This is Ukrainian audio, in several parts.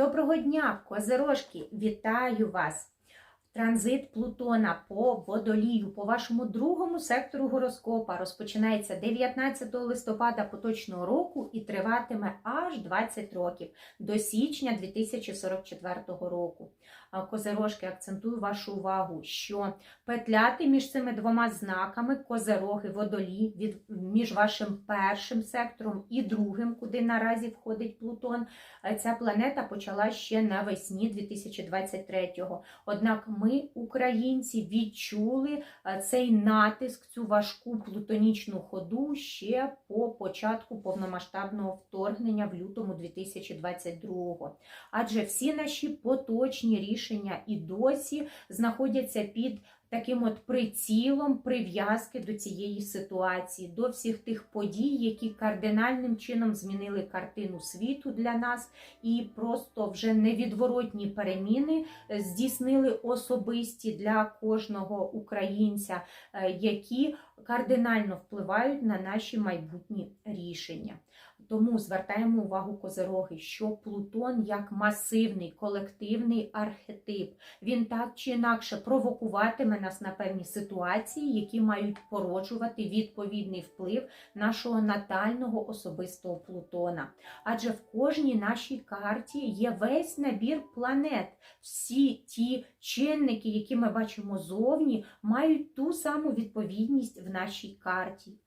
Доброго дня, козирожки! Вітаю вас! Транзит Плутона по водолію, по вашому другому сектору гороскопа розпочинається 19 листопада поточного року і триватиме аж 20 років до січня 2044 року. Козирожки, акцентую вашу увагу, що петляти між цими двома знаками козироги, водолій, від, між вашим першим сектором і другим, куди наразі входить Плутон, е, ця планета почала ще навесні 2023-го. Однак ми, українці, відчули е, цей натиск, цю важку плутонічну ходу ще по початку повномасштабного вторгнення в лютому 2022-го. Адже всі наші поточні рішення і досі знаходяться під таким от прицілом прив'язки до цієї ситуації, до всіх тих подій, які кардинальним чином змінили картину світу для нас, і просто вже невідворотні переміни е, здійснили особисті для кожного українця, е, які кардинально впливають на наші майбутні рішення. Тому звертаємо увагу козироги, що Плутон як масивний колективний архетип, він так чи інакше провокуватиме нас на певні ситуації, які мають породжувати відповідний вплив нашого натального особистого Плутона. Адже в кожній нашій карті є весь набір планет. Всі ті чинники, які ми бачимо зовні, мають ту саму відповідність в нашій карті.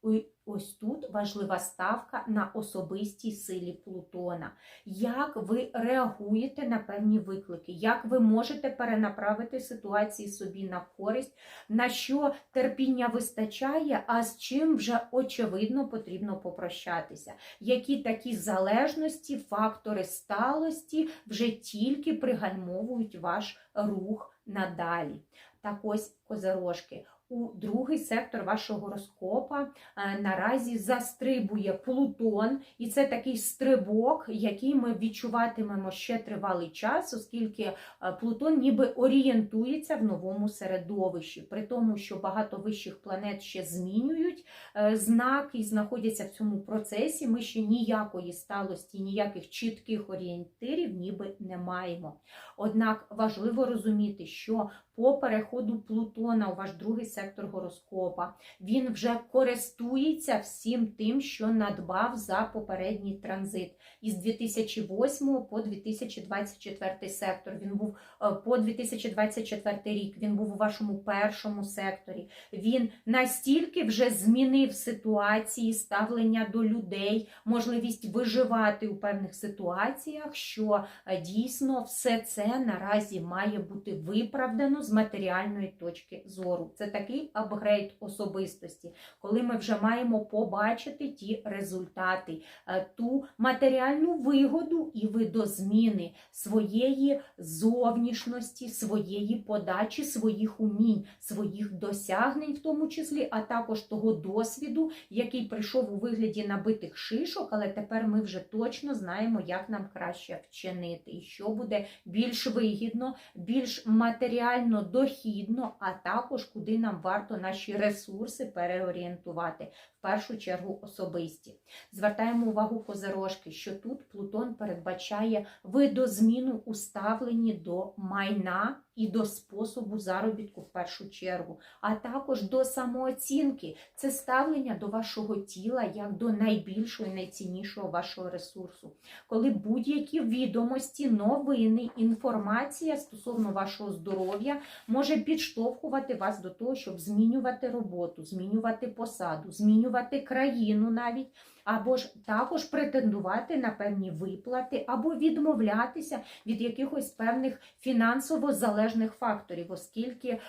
Ось тут важлива ставка на особистій силі Плутона. Як ви реагуєте на певні виклики, як ви можете перенаправити ситуації собі на користь, на що терпіння вистачає, а з чим вже очевидно потрібно попрощатися? Які такі залежності, фактори сталості вже тільки пригальмовують ваш рух надалі? Так ось козирожки у другий сектор вашого гороскопа е, наразі застрибує Плутон, і це такий стрибок, який ми відчуватимемо ще тривалий час, оскільки е, Плутон ніби орієнтується в новому середовищі, при тому, що багато вищих планет ще змінюють е, знак і знаходяться в цьому процесі. Ми ще ніякої сталості, ніяких чітких орієнтирів ніби не маємо. Однак важливо розуміти, що по переходу Плутона у ваш другий сектор гороскопа він вже користується всім тим, що надбав за попередній транзит. Із 2008 по 2024 сектор. Він був е, по 2024 рік. Він був у вашому першому секторі. Він настільки вже змінив ситуації, ставлення до людей, можливість виживати у певних ситуаціях, що е, дійсно все це наразі має бути виправдано з матеріальної точки зору. Це такий апгрейд особистості, коли ми вже маємо побачити ті результати, е, ту матеріальну вигоду і видозміни своєї зовнішності, своєї подачі, своїх умінь, своїх досягнень, в тому числі, а також того досвіду, який прийшов у вигляді набитих шишок, але тепер ми вже точно знаємо, як нам краще вчинити, і що буде більш вигідно, більш матеріально дохідно, а також куди нам варто наші ресурси переорієнтувати, в першу чергу особисті. Звертаємо увагу козирожки, що тут Плутон передбачає видозміну у ставленні до майна і до способу заробітку в першу чергу, а також до самооцінки. Це ставлення до вашого тіла як до найбільшого і найціннішого вашого ресурсу. Коли будь-які відомості, новини, інформація стосовно вашого здоров'я може підштовхувати вас до того, щоб змінювати роботу, змінювати посаду, змінювати країну навіть або ж також претендувати на певні виплати, або відмовлятися від якихось певних фінансово залежних факторів, оскільки е,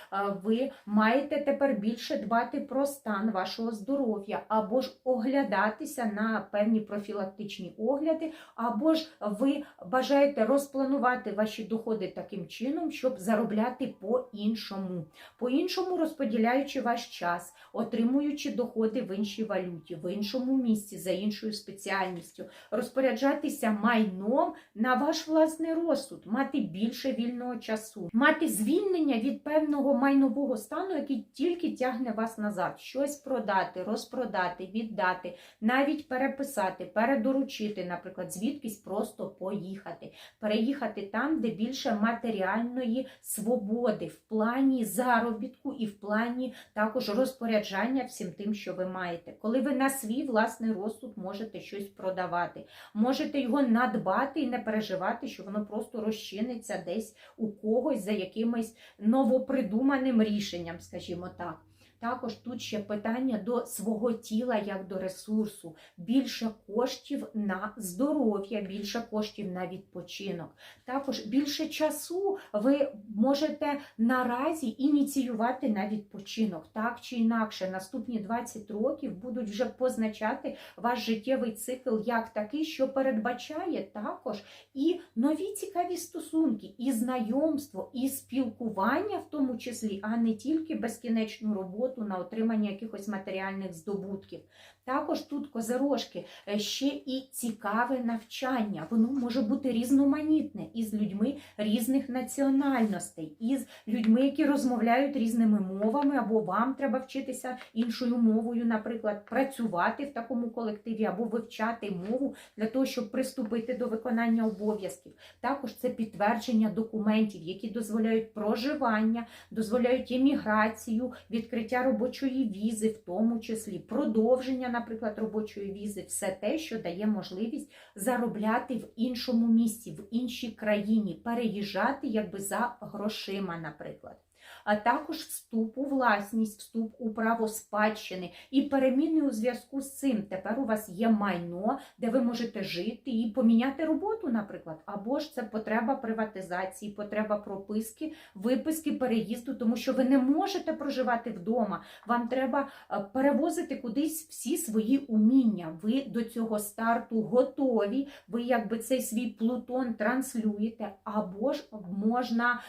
ви маєте тепер більше дбати про стан вашого здоров'я, або ж оглядатися на певні профілактичні огляди, або ж ви бажаєте розпланувати ваші доходи таким чином, щоб заробляти по-іншому, по-іншому розподіляючи ваш час, отримуючи доходи в іншій валюті, в іншому місці за іншою спеціальністю, розпоряджатися майном на ваш власний розсуд, мати більше вільного часу, мати звільнення від певного майнового стану, який тільки тягне вас назад, щось продати, розпродати, віддати, навіть переписати, передоручити, наприклад, звідкись просто поїхати, переїхати там, де більше матеріальної свободи в плані заробітку і в плані також розпоряджання всім тим, що ви маєте. Коли ви на свій власний розсуд можете щось продавати, можете його надбати і не переживати, що воно просто розчиниться десь у когось за якимось новопридуманим рішенням, скажімо так. Також тут ще питання до свого тіла як до ресурсу, більше коштів на здоров'я, більше коштів на відпочинок. Також більше часу ви можете наразі ініціювати на відпочинок. Так чи інакше, наступні 20 років будуть вже позначати ваш життєвий цикл як такий, що передбачає також і нові цікаві стосунки, і знайомство, і спілкування, в тому числі, а не тільки безкінечну роботу на отримання якихось матеріальних здобутків. Також тут козирожки е, ще і цікаве навчання. Воно може бути різноманітне із людьми різних національностей, із людьми, які розмовляють різними мовами, або вам треба вчитися іншою мовою, наприклад, працювати в такому колективі або вивчати мову для того, щоб приступити до виконання обов'язків. Також це підтвердження документів, які дозволяють проживання, дозволяють еміграцію, відкриття робочої візи, в тому числі продовження, наприклад, робочої візи, все те, що дає можливість заробляти в іншому місці, в іншій країні, переїжджати якби за грошима, наприклад. А також вступ у власність, вступ у право спадщини і переміни у зв'язку з цим. Тепер у вас є майно, де ви можете жити і поміняти роботу, наприклад, або ж це потреба приватизації, потреба прописки, виписки переїзду, тому що ви не можете проживати вдома. Вам треба е, перевозити кудись всі свої уміння. Ви до цього старту готові. Ви якби цей свій плутон транслюєте, або ж можна.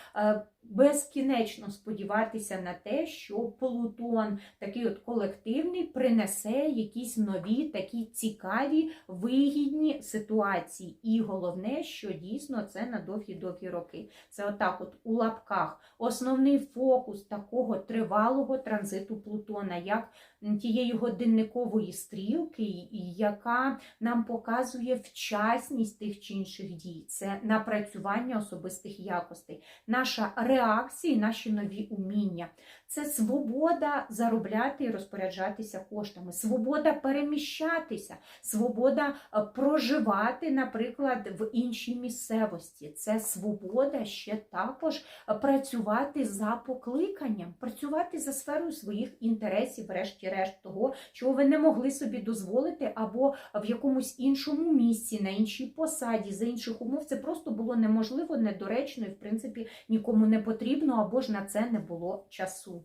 Безкінечно сподіватися на те, що Плутон, такий от колективний, принесе якісь нові, такі цікаві, вигідні ситуації. І головне, що дійсно це на довгі-довгі роки. Це отак, от у лапках, основний фокус такого тривалого транзиту Плутона, як тієї годинникової стрілки, яка нам показує вчасність тих чи інших дій. Це напрацювання особистих якостей, наша реакція, наші нові уміння. Це свобода заробляти і розпоряджатися коштами, свобода переміщатися, свобода е, проживати, наприклад, в іншій місцевості. Це свобода ще також е, працювати за покликанням, працювати за сферою своїх інтересів, врешті-решт того, чого ви не могли собі дозволити, або в якомусь іншому місці, на іншій посаді, за інших умов. Це просто було неможливо, недоречно і, в принципі, нікому не потрібно, або ж на це не було часу.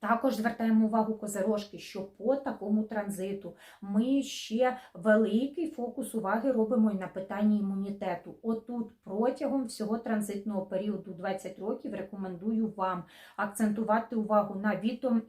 Також звертаємо увагу козирожки, що по такому транзиту ми ще великий фокус уваги робимо і на питанні імунітету. Отут протягом всього транзитного періоду 20 років рекомендую вам акцентувати увагу на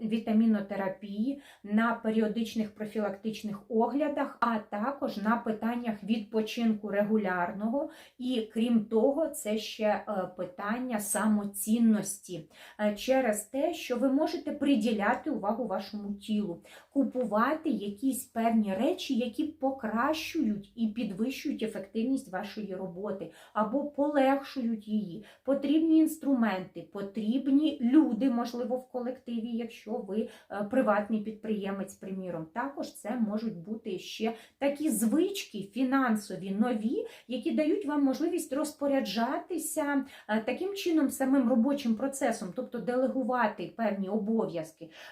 вітамінотерапії, на періодичних профілактичних оглядах, а також на питаннях відпочинку регулярного. І крім того, це ще е, питання самоцінності е, через те, що ви можете приділяти увагу вашому тілу, купувати якісь певні речі, які покращують і підвищують ефективність вашої роботи, або полегшують її. Потрібні інструменти, потрібні люди, можливо, в колективі, якщо ви е, приватний підприємець, приміром. Також це можуть бути ще такі звички фінансові, нові, які дають вам можливість розпоряджатися е, таким чином самим робочим процесом, тобто делегувати певні обов'язки,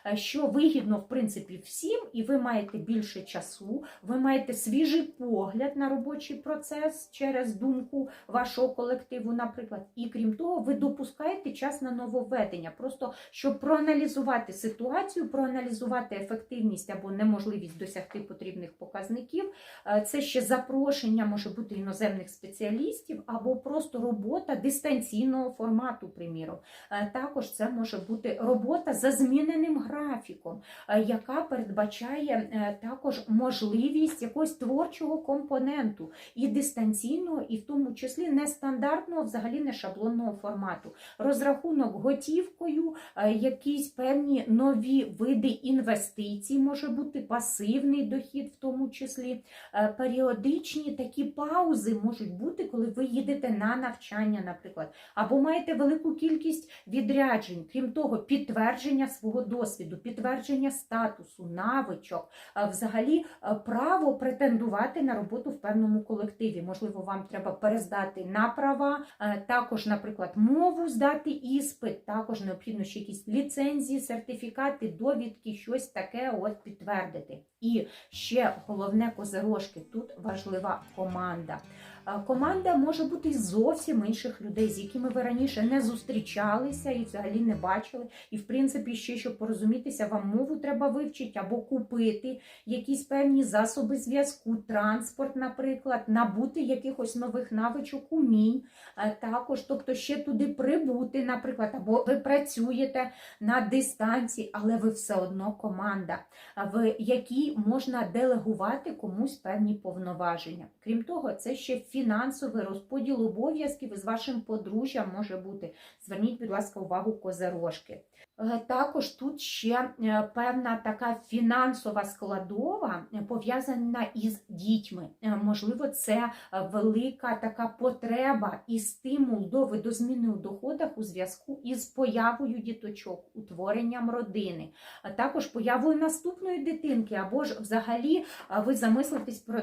е, що вигідно, в принципі, всім, і ви маєте більше часу, ви маєте свіжий погляд на робочий процес через думку вашого колективу, наприклад. І крім того, ви допускаєте час на нововведення, просто щоб проаналізувати ситуацію, проаналізувати ефективність або неможливість досягти потрібних показників. Е, Це ще запрошення може бути іноземних спеціалістів, або просто робота дистанційного формату, приміром. Е, Також це може бути робота за зміненим графіком, е, яка передбачає е, також можливість якогось творчого компоненту і дистанційного, і в тому числі нестандартного, взагалі не шаблонного формату. Розрахунок готівкою, е, якісь певні нові види інвестицій, може бути пасивний дохід, в тому числі. Періодичні такі паузи можуть бути, коли ви їдете на навчання, наприклад, або маєте велику кількість відряджень. Крім того, підтвердження свого досвіду, підтвердження статусу, навичок, е, взагалі е, право претендувати на роботу в певному колективі. Можливо, вам треба перездати на права, е, також, наприклад, мову здати іспит, також необхідно ще якісь ліцензії, сертифікати, довідки, щось таке от підтвердити. І ще головне козирожки, тут важлива команда. Команда може бути зовсім інших людей, з якими ви раніше не зустрічалися і взагалі не бачили. І, в принципі, ще щоб порозумітися, вам мову треба вивчити або купити якісь певні засоби зв'язку, транспорт, наприклад, набути якихось нових навичок, умінь. Також, тобто ще туди прибути, наприклад, або ви працюєте на дистанції, але ви все одно команда, в якій можна делегувати комусь певні повноваження. Крім того, це ще фінансовий розподіл обов'язків із вашим подружжям може бути. Зверніть, будь ласка, увагу козирожки. Е, Також тут ще е, певна така фінансова складова е, пов'язана із дітьми. Можливо, це велика така потреба і стимул до видозміни у доходах у зв'язку із появою діточок, утворенням родини, також появою наступної дитинки, або ж взагалі ви замислитесь про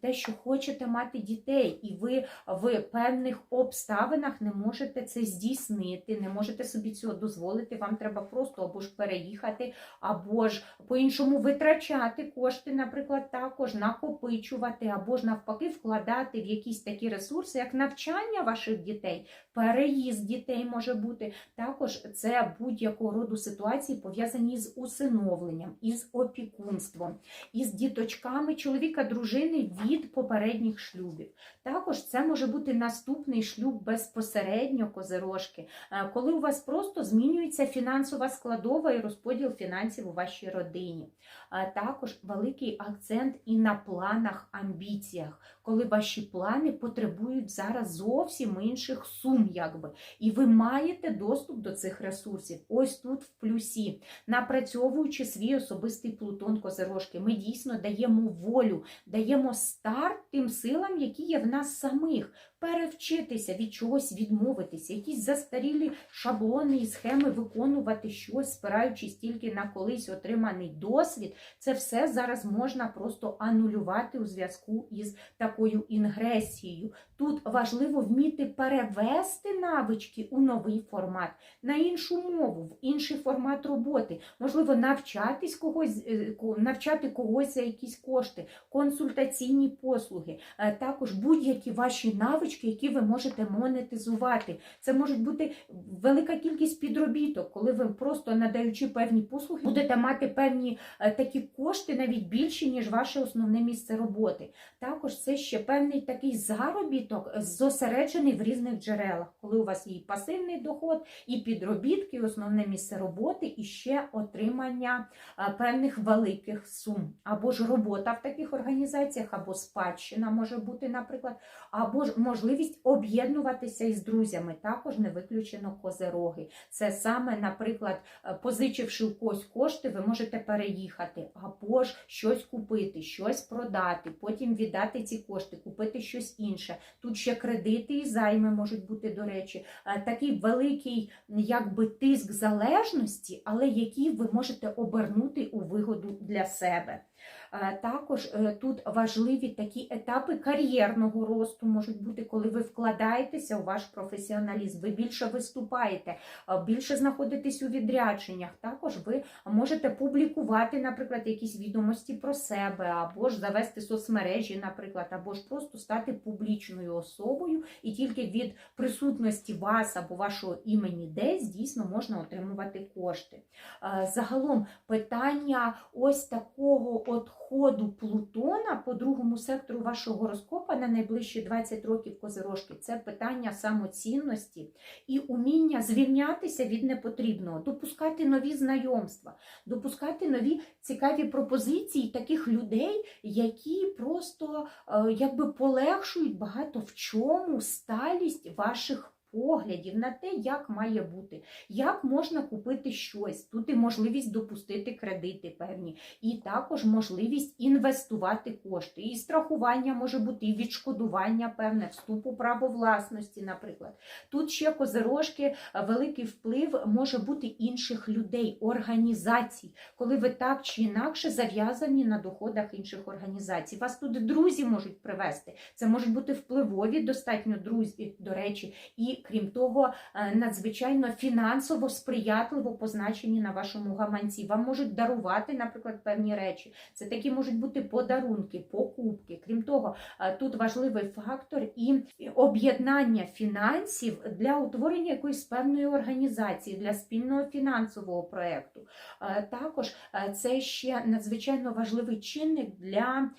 те, що хочете мати дітей, і ви в певних обставинах не можете це здійснити, не можете собі цього дозволити. Вам треба просто або ж переїхати, або ж по-іншому витрачати кошти, наприклад, також накопичувати, або ж навпаки вкладати в якісь такі ресурси, як навчання ваших дітей, переїзд дітей може бути. Також це будь-якого роду ситуації пов'язані з усиновленням, із опікунством, із діточками чоловіка, дружини від попередніх шлюбів. Також це може бути наступний шлюб безпосередньо козирожки, е, коли у вас просто змінюється фінансова складова і розподіл фінансів у вашій родині. Також великий акцент і на планах, амбіціях, коли ваші плани потребують зараз зовсім інших сум, якби, і ви маєте доступ до цих ресурсів. Ось тут в плюсі, напрацьовуючи свій особистий плутон козирожки, ми дійсно даємо волю, даємо старт тим силам, які є в нас самих. Перевчитися від чогось відмовитися, якісь застарілі шаблони і схеми виконувати щось, спираючись тільки на колись отриманий досвід, це все зараз можна просто анулювати у зв'язку із такою інгресією. Тут важливо вміти перевести навички у новий формат, на іншу мову, в інший формат роботи. Можливо, навчатись когось, е, навчати когось за якісь кошти, консультаційні послуги, е, також будь-які ваші навички, які ви можете монетизувати. Це можуть бути велика кількість підробіток, коли ви просто надаючи певні послуги, будете мати певні е, такі кошти, навіть більші, ніж ваше основне місце роботи. Також це ще певний такий заробіток е, зосереджений в різних джерелах, коли у вас є і пасивний доход, і підробітки, і основне місце роботи, і ще отримання е, певних великих сум. Або ж робота в таких організаціях, або спадщина може бути, наприклад, або ж можливість об'єднуватися із друзями. Також не виключено козероги. Це саме, наприклад, е, позичивши у когось кошти, ви можете переїхати, або ж щось купити, щось продати, потім віддати ці кошти, купити щось інше. Тут ще кредити і займи можуть бути, до речі, Е, такий великий якби тиск залежності, але який ви можете обернути у вигоду для себе. Е, Також е, тут важливі такі етапи кар'єрного росту можуть бути, коли ви вкладаєтеся у ваш професіоналізм, ви більше виступаєте, е, більше знаходитесь у відрядженнях. Також ви можете публікувати, наприклад, якісь відомості про себе, або ж завести соцмережі, наприклад, або ж просто стати публічною особою, і тільки від присутності вас або вашого імені десь дійсно можна отримувати кошти. Загалом питання ось такого от ходу Плутона по другому сектору вашого гороскопа на найближчі 20 років козирожки це питання самоцінності і уміння звільнятися від непотрібного, допускати нові знайомства, допускати нові цікаві пропозиції таких людей, які просто е, якби полегшують багато в чому сталість ваших. Поглядів на те, як має бути, як можна купити щось. Тут і можливість допустити кредити певні, і також можливість інвестувати кошти. І страхування може бути, і відшкодування певне, вступу право власності, наприклад. Тут ще козирожки, е, великий вплив може бути інших людей, організацій, коли ви так чи інакше зав'язані на доходах інших організацій. Вас тут друзі можуть привести. Це можуть бути впливові достатньо друзі, до речі, і крім того, е, надзвичайно фінансово сприятливо позначені на вашому гаманці. Вам можуть дарувати, наприклад, певні речі. Це такі можуть бути подарунки, покупки. Крім того, е, тут важливий фактор і об'єднання фінансів для утворення якоїсь певної організації, для спільного фінансового проєкту. Е, Також це ще надзвичайно важливий чинник для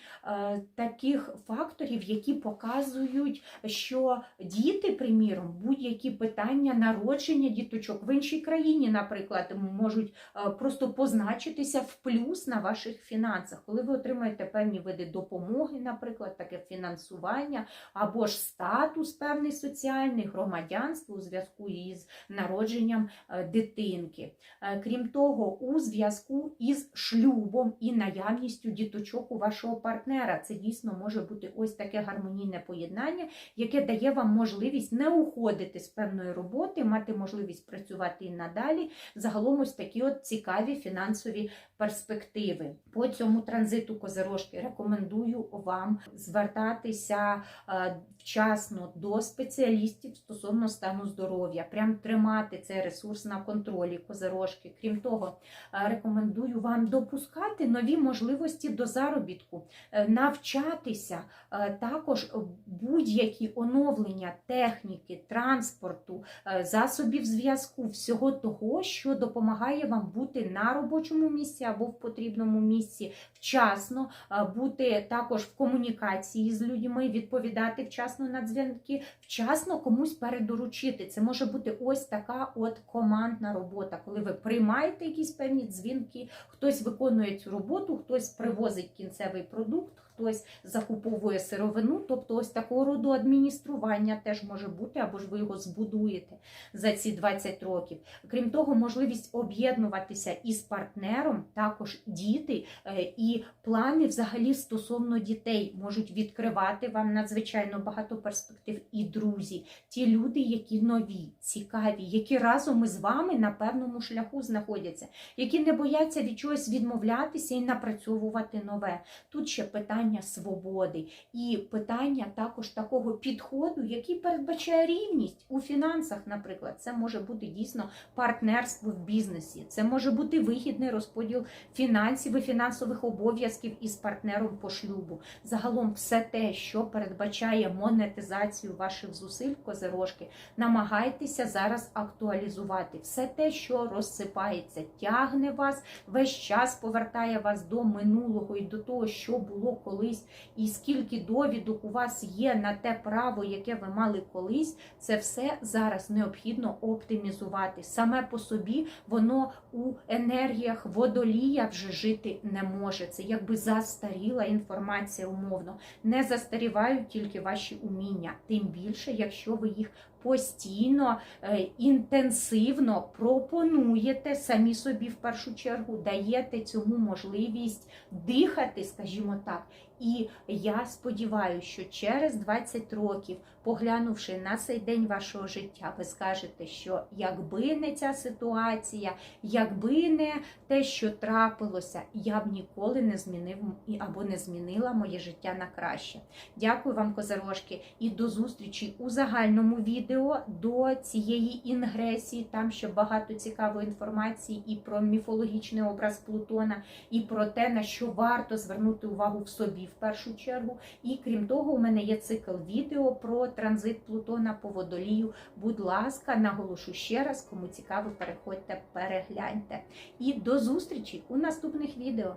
таких факторів, які показують, що діти, приміром, будь-які питання народження діточок в іншій країні, наприклад, можуть е, просто позначитися в плюс на ваших фінансах, коли ви отримаєте певні види допомоги, наприклад, таке фінансування або ж статус певний соціальний, громадянство у зв'язку із народженням е, дитинки. Е, Крім того, у зв'язку із шлюбом і наявністю діточок у вашого партнера. Це дійсно може бути ось таке гармонійне поєднання, яке дає вам можливість не уходити з певної роботи, мати можливість працювати і надалі. Загалом ось такі от цікаві фінансові перспективи. По цьому транзиту козирожки рекомендую вам звертатися е, вчасно до спеціалістів стосовно стану здоров'я, прям тримати цей ресурс на контролі козирожки. Крім того, е, рекомендую вам допускати нові можливості до заробітку, е, навчатися також будь-які оновлення техніки, транспорту, е, засобів зв'язку, всього того, що допомагає вам бути на робочому місці або в потрібному місці вчасно, е, бути також в комунікації з людьми, відповідати вчасно на дзвінки, вчасно комусь передоручити. Це може бути ось така от командна робота, коли ви приймаєте якісь певні дзвінки, хтось виконує цю роботу, хтось привозить кінцевий продукт. Хтось закуповує сировину, тобто ось такого роду адміністрування теж може бути, або ж ви його збудуєте за ці 20 років. Крім того, можливість об'єднуватися із партнером, також діти е, і плани взагалі стосовно дітей можуть відкривати вам надзвичайно багато перспектив і друзі, ті люди, які нові, цікаві, які разом із вами на певному шляху знаходяться, які не бояться від чогось відмовлятися і напрацьовувати нове. Тут ще питання свободи і питання також такого підходу, який передбачає рівність у фінансах, наприклад. Це може бути дійсно партнерство в бізнесі, це може бути вигідний розподіл фінансів і фінансових обов'язків із партнером по шлюбу. Загалом, все те, що передбачає монетизацію ваших зусиль, козирожки, намагайтеся зараз актуалізувати. Все те, що розсипається, тягне вас, весь час повертає вас до минулого і до того, що було колись, і скільки довідок у вас є на те право, яке ви мали колись, це все зараз необхідно оптимізувати. Саме по собі воно у енергіях водолія вже жити не може. Це якби застаріла інформація умовно. Не застарівають тільки ваші уміння, тим більше, якщо ви їх постійно, е, інтенсивно пропонуєте самі собі в першу чергу, даєте цьому можливість дихати, скажімо так. І я сподіваюся, що через 20 років, поглянувши на цей день вашого життя, ви скажете, що якби не ця ситуація, якби не те, що трапилося, я б ніколи не змінив або не змінила моє життя на краще. Дякую вам, козирожки, і до зустрічі у загальному відео до цієї інгресії. Там ще багато цікавої інформації і про міфологічний образ Плутона, і про те, на що варто звернути увагу в собі в першу чергу. І крім того, у мене є цикл відео про транзит Плутона по водолію. Будь ласка, наголошу ще раз, кому цікаво, переходьте, перегляньте. І до зустрічі у наступних відео.